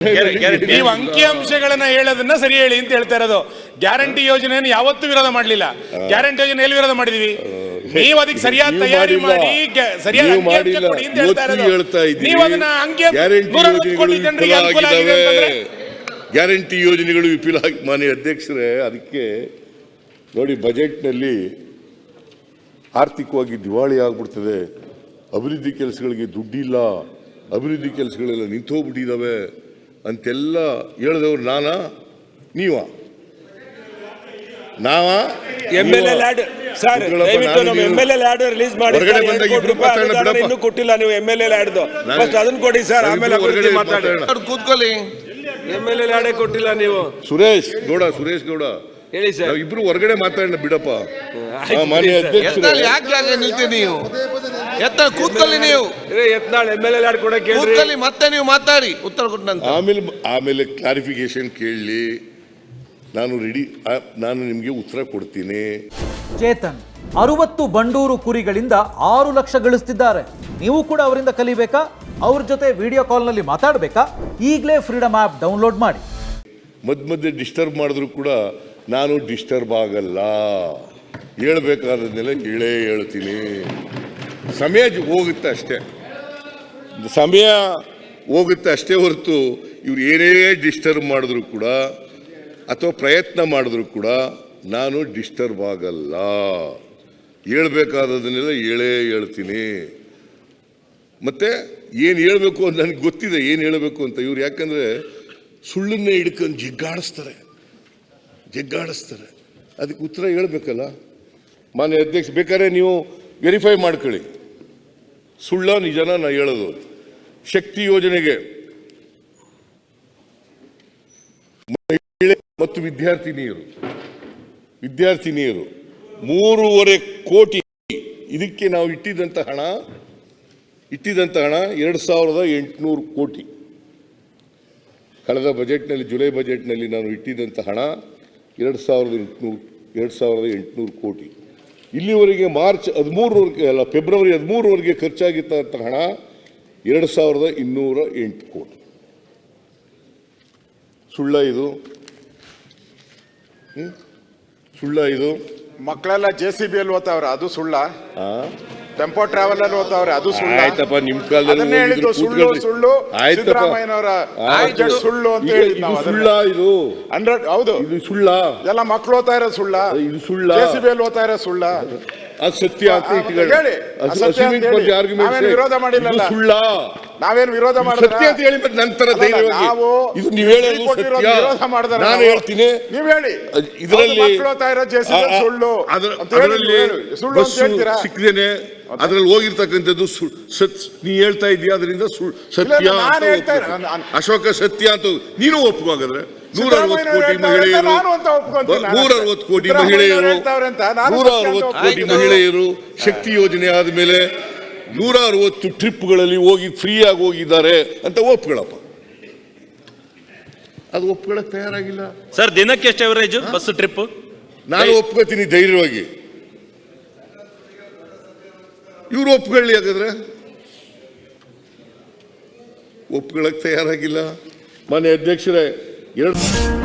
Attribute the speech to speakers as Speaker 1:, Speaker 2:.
Speaker 1: ನೀವು ಅಂಕಿಅಂಶಗಳನ್ನ ಹೇಳೋದನ್ನ ಸರಿ ಹೇಳಿ ಅಂತ ಹೇಳ್ತಾ ಇರೋದು. ಗ್ಯಾರಂಟಿ ಯೋಜನೆಯನ್ನು ಯಾವತ್ತೂ ವಿರೋಧ ಮಾಡಲಿಲ್ಲ. ಗ್ಯಾರಂಟಿ ಯೋಜನೆ ಎಲ್ಲಿ ವಿರೋಧ ಮಾಡಿದೀವಿ? ನೀವು ಅದಕ್ಕೆ ಸರಿಯಾದ ತಯಾರಿ ಮಾಡಿ ಸರಿಯಾದ
Speaker 2: ನೀವು
Speaker 1: ಕೊಡಿ ಅಂತ ಹೇಳ್ತಾ ಇರೋದು. ನೀವು ಅದನ್ನ ಅಂಕಿ
Speaker 2: ಗ್ಯಾರಂಟಿ
Speaker 1: ಕೋಟಿ
Speaker 2: ಯೋಜನೆಗಳು
Speaker 1: ಜನರಿಗೆ ಅನುಕೂಲ ಆಗಿದೆ
Speaker 2: ವಿಫಲ
Speaker 1: ಅಂತಂದ್ರೆ?
Speaker 2: ಗ್ಯಾರಂಟಿ ಯೋಜನೆಗಳು ವಿಫಲ ಆಗಿ ಮಾನ್ಯ ಅಧ್ಯಕ್ಷರೇ ಅದಕ್ಕೆ ನೋಡಿ ಬಜೆಟ್ನಲ್ಲಿ ಆರ್ಥಿಕವಾಗಿ ದಿವಾಳಿ ಆಗ್ಬಿಡ್ತದೆ. ಅಭಿವೃದ್ಧಿ ಕೆಲಸಗಳಿಗೆ ದುಡ್ಡಿಲ್ಲ. ಅಭಿವೃದ್ಧಿ ಕೆಲಸಗಳೆಲ್ಲ ನಿಂತೋಗ್ಬಿಟ್ಟಿದ್ದಾವೆ ಅಂತೆಲ್ಲ ಹೇಳಿದವ್ರು ನಾನಾ? ನೀವ? ನಾವ?
Speaker 3: ಎಲ್ ಸರ್ ದಯವಿಟ್ಟು ನಮ್ಮ ಎಂ ಎಲ್ ರಿಲೀಸ್ ಮಾಡಿ
Speaker 2: ಹೊರಗಡೆ ಬಂದಾಗ ಇಬ್ರು ಮಾತಾಡೋಣ ಬಿಡಪ್ಪ.
Speaker 3: ಇನ್ನೂ ಕೊಟ್ಟಿಲ್ಲ ನೀವು ಎಂ ಎಲ್ ಎ ಲ್ಯಾಡ್ದು. ಫಸ್ಟ್ ಅದನ್ನ ಕೊಡಿ ಸರ್ ಆಮೇಲೆ
Speaker 2: ಹೊರಗಡೆ
Speaker 3: ಅಭಿವೃದ್ಧಿ ಮಾತಾಡಿ.
Speaker 2: ಮಾತಾಡೋಣ.
Speaker 4: ಅವ್ರು ಕೂತ್ಕೊಳ್ಳಿ.
Speaker 3: ಎಲ್ ಕೊಟ್ಟಿಲ್ಲ ನೀವು.
Speaker 2: ಸುರೇಶ್ ಗೌಡ ಸುರೇಶ್ ಗೌಡ.
Speaker 3: ಹೇಳಿ ಸರ್.
Speaker 2: ಇಬ್ರು ಹೊರಗಡೆ ಮಾತಾಡೋಣ ಬಿಡಪ್ಪ. ಆ, ಮಾನ್ಯ
Speaker 4: ಯಾಕೆ ನೀವು? ಎತ್ತ ಕೂತಲ್ಲಿ ನೀವು.
Speaker 3: ಏ, ಎತ್ನಾಳ್ ಎಂ ಎಲ್ ಎಲ್ ಕೊಡಕ್ಕೆ
Speaker 4: ಕೂತ್ಕೊಳ್ಳಿ ಮತ್ತೆ ನೀವು ಮಾತಾಡಿ. ಉತ್ತರ ಕೊಟ್ಟ ನಂತರ.
Speaker 2: ಆಮೇಲೆ ಆಮೇಲೆ ಕ್ಲಾರಿಫಿಕೇಶನ್ ಕೇಳಲಿ ನಾನು ರೆಡಿ ನಾನು ನಿಮಗೆ ಉತ್ತರ ಕೊಡ್ತೀನಿ.
Speaker 5: ಚೇತನ್ ಅರುವತ್ತು ಬಂಡೂರು ಕುರಿಗಳಿಂದ ಆರು ಲಕ್ಷ ಗಳಿಸ್ತಿದ್ದಾರೆ. ನೀವು ಕೂಡ ಅವರಿಂದ ಕಲಿಬೇಕಾ? ಅವ್ರ ಜೊತೆ ವಿಡಿಯೋ ಕಾಲ್ನಲ್ಲಿ ಮಾತಾಡಬೇಕಾ? ಈಗಲೇ ಫ್ರೀಡಮ್ ಆ್ಯಪ್ ಡೌನ್ಲೋಡ್ ಮಾಡಿ.
Speaker 2: ಮಧ್ಯ ಮಧ್ಯೆ ಡಿಸ್ಟರ್ಬ್ ಮಾಡಿದ್ರು ಕೂಡ ನಾನು ಡಿಸ್ಟರ್ಬ್ ಆಗಲ್ಲ. ಹೇಳಬೇಕಾದ್ರೆ ಹೇಳೇ ಹೇಳ್ತೀನಿ. ಸಮಯ ಹೋಗುತ್ತೆ ಅಷ್ಟೇ. ಸಮಯ ಹೋಗುತ್ತೆ ಅಷ್ಟೇ ಹೊರತು ಇವ್ರು ಏನೇ ಡಿಸ್ಟರ್ಬ್ ಮಾಡಿದ್ರು ಕೂಡ ಅಥವಾ ಪ್ರಯತ್ನ ಮಾಡಿದ್ರು ಕೂಡ ನಾನು ಡಿಸ್ಟರ್ಬ್ ಆಗಲ್ಲ. ಹೇಳಬೇಕಾದದನ್ನೆಲ್ಲ ಹೇಳೇ ಹೇಳ್ತೀನಿ. ಮತ್ತು ಏನು ಹೇಳಬೇಕು ಅಂತ ನನಗೆ ಗೊತ್ತಿದೆ, ಏನು ಹೇಳಬೇಕು ಅಂತ. ಇವ್ರು ಯಾಕಂದರೆ ಸುಳ್ಳನ್ನೇ ಹಿಡ್ಕೊಂಡು ಜಿಗ್ಗಾಡಿಸ್ತಾರೆ. ಜಿಗ್ಗಾಡಿಸ್ತಾರೆ. ಅದಕ್ಕೆ ಉತ್ತರ ಹೇಳಬೇಕಲ್ಲ. ಮಾನ್ಯ ಅಧ್ಯಕ್ಷ, ಬೇಕಾದ್ರೆ ನೀವು ವೆರಿಫೈ ಮಾಡ್ಕೊಳ್ಳಿ. ಸುಳ್ಳ ನಿಜನ ನಾನು ಹೇಳೋದು. ಶಕ್ತಿ ಯೋಜನೆಗೆ ಮಹಿಳೆ ಮತ್ತು ವಿದ್ಯಾರ್ಥಿನಿಯರು ವಿದ್ಯಾರ್ಥಿನಿಯರು ಮೂರುವರೆ ಕೋಟಿ ಇದಕ್ಕೆ ನಾವು ಇಟ್ಟಿದ್ದಂಥ ಹಣ ಇಟ್ಟಿದ್ದಂಥ ಹಣ ಎರಡು ಸಾವಿರದ ಎಂಟುನೂರು ಕೋಟಿ. ಕಳೆದ ಬಜೆಟ್ನಲ್ಲಿ, ಜುಲೈ ಬಜೆಟ್ನಲ್ಲಿ ನಾನು ಇಟ್ಟಿದ್ದಂಥ ಹಣ ಎರಡು ಸಾವಿರದ ಎಂಟುನೂರು, ಎರಡು ಸಾವಿರದ ಎಂಟುನೂರು ಕೋಟಿ. ಇಲ್ಲಿವರೆಗೆ ಮಾರ್ಚ್ ಹದಿಮೂರವರೆಗೆ ಅಲ್ಲ ಫೆಬ್ರವರಿ ಹದಿಮೂರವರೆಗೆ ಖರ್ಚಾಗಿತ್ತ ಹಣ ಎರಡು ಸಾವಿರದ ಇನ್ನೂರ ಎಂಟು ಕೋಟಿ ಸುಳ್ಳ ಇದು? ಸುಳ್ಳ ಇದು
Speaker 6: ಮಕ್ಕಳೆಲ್ಲ ಜೆ ಸಿ ಬಿ ಅಲ್ಲಿ ಓದ್ತಾವ್ರ ಅದು ಸುಳ್ಳ? ಟೆಂಪೋ ಟ್ರಾವೆಲ್ ಅಲ್ಲಿ ಓದ್ತಾವ್ರೆ ಅದು ಸುಳ್ಳು
Speaker 2: ಆಯ್ತಪ್ಪ ನಿಮ್ ಕಾಲದಲ್ಲಿ
Speaker 6: ಅದನ್ನೇ ಹೇಳಿದ್ದು ಸುಳ್ಳು ಸುಳ್ಳು
Speaker 2: ಆಯ್ತಪ್ಪ.
Speaker 6: ಸಿದ್ದರಾಮಯ್ಯನವರ. ಸುಳ್ಳು ಅಂತ ಹೇಳಿದ್ ನಾವು
Speaker 2: ಸುಳ್ಳ ಇದು
Speaker 6: ಹಂಡ್ರೆಡ್ ಹೌದು
Speaker 2: ಇದು ಸುಳ್ಳ
Speaker 6: ಎಲ್ಲ ಮಕ್ಳು ಓದ್ತಾ ಇರೋ ಸುಳ್ಳ
Speaker 2: ಇದು ಸುಳ್ಳ.
Speaker 6: ಜೆ ಸಿ ಬಿ ಅಲ್ಲಿ ಓದ್ತಾ ಇರೋ ಸುಳ್ಳ
Speaker 2: ಅದು ಸತ್ಯ ಅಂತ
Speaker 6: ಆ,
Speaker 2: ಇಟ್ಕೊಳ್ಳಿ
Speaker 6: ಹೇಳಿ.
Speaker 2: ಅದು
Speaker 6: ಅಸತ್ಯ ಅಂತ
Speaker 2: assuming
Speaker 6: ಹೇಳಿ.
Speaker 2: for argument
Speaker 6: ನಾವೇನು
Speaker 2: sake.
Speaker 6: ವಿರೋಧ ಮಾಡಿಲ್ಲಲ್ಲ.
Speaker 2: ಇದು ಸುಳ್ಳ
Speaker 6: ನಾವೇನು ವಿರೋಧ ಮಾಡಿದ್ರ
Speaker 2: ಸತ್ಯ ಅಂತ ಹೇಳಿ ಮತ್ತೆ ನಂತರ
Speaker 6: ಅಲ್ಲಲ್ಲ,
Speaker 2: ಧೈರ್ಯವಾಗಿ
Speaker 6: ನಾವು
Speaker 2: ಇದು ನೀವು ಹೇಳೋದು
Speaker 6: ಕೊಟ್ಟಿರೋದು ವಿರೋಧ ಮಾಡಿದಾರೆ
Speaker 2: ನಾನು
Speaker 6: ನಾವು.
Speaker 2: ಹೇಳ್ತೀನಿ
Speaker 6: ನೀವ್ ಹೇಳಿ
Speaker 2: ಇದರಲ್ಲಿ
Speaker 6: ಹೌದು, ಮಕ್ಕಳು ಓದ್ತಾ ಇರೋ ಜೆ ಸಿ ಬಿ
Speaker 2: ಆ, ಆ,
Speaker 6: ಸುಳ್ಳು
Speaker 2: ಅದರ-
Speaker 6: ಅಂತ ಹೇಳಿ
Speaker 2: ಅದರಲ್ಲಿ
Speaker 6: ಹೇಳಿ. ಸುಳ್ಳು ಅಂತ ಹೇಳ್ತೀರಾ
Speaker 2: ಸಿಕ್ಕದೇನೆ ಅದ್ರಲ್ಲಿ ಹೋಗಿರ್ತಕ್ಕಂಥದ್ದು ಸು- ಸತ್ ನೀ ಹೇಳ್ತಾ ಇದೀಯ ಅದರಿಂದ ಸುಳ್- ಸತ್ಯ ಅಶೋಕ ಸತ್ಯ ಅಂತ ನೀನು ಒಪ್ಪುವಾಗಾದ್ರೆ ನೂರ ಅರವತ್ತು ಕೋಟಿ ಮಹಿಳೆಯರು. ನೂರ ಅರವತ್ತು ಕೋಟಿ ಮಹಿಳೆಯರು ನೂರ ಅರವತ್ತು ಕೋಟಿ ಮಹಿಳೆಯರು ಶಕ್ತಿ ಯೋಜನೆ ಆದ್ಮೇಲೆ ನೂರ ಅರವತ್ತು ಟ್ರಿಪ್ಗಳಲ್ಲಿ ಹೋಗಿ ಫ್ರೀಯಾಗಿ ಆಗಿ ಹೋಗಿದ್ದಾರೆ ಅಂತ ಒಪ್ಕೊಳಪ್ಪ. ಅದು ಒಪ್ಕೊಳಕ್ ತಯಾರಾಗಿಲ್ಲ.
Speaker 7: ಸರ್ ದಿನಕ್ಕೆ ಎಷ್ಟು ಅವರೇಜ್ ಬಸ್ ಟ್ರಿಪ್
Speaker 2: ನಾನು ಒಪ್ಕೋತೀನಿ ಧೈರ್ಯವಾಗಿ. ಇವ್ರು ಒಪ್ಕೊಳ್ಳಿ ಹಾಗಾದ್ರೆ? ಒಪ್ಕೊಳ್ಳಕ್ಕೆ ತಯಾರಾಗಿಲ್ಲ. ಮಾನ್ಯ ಅಧ್ಯಕ್ಷರೇ ಎರಡು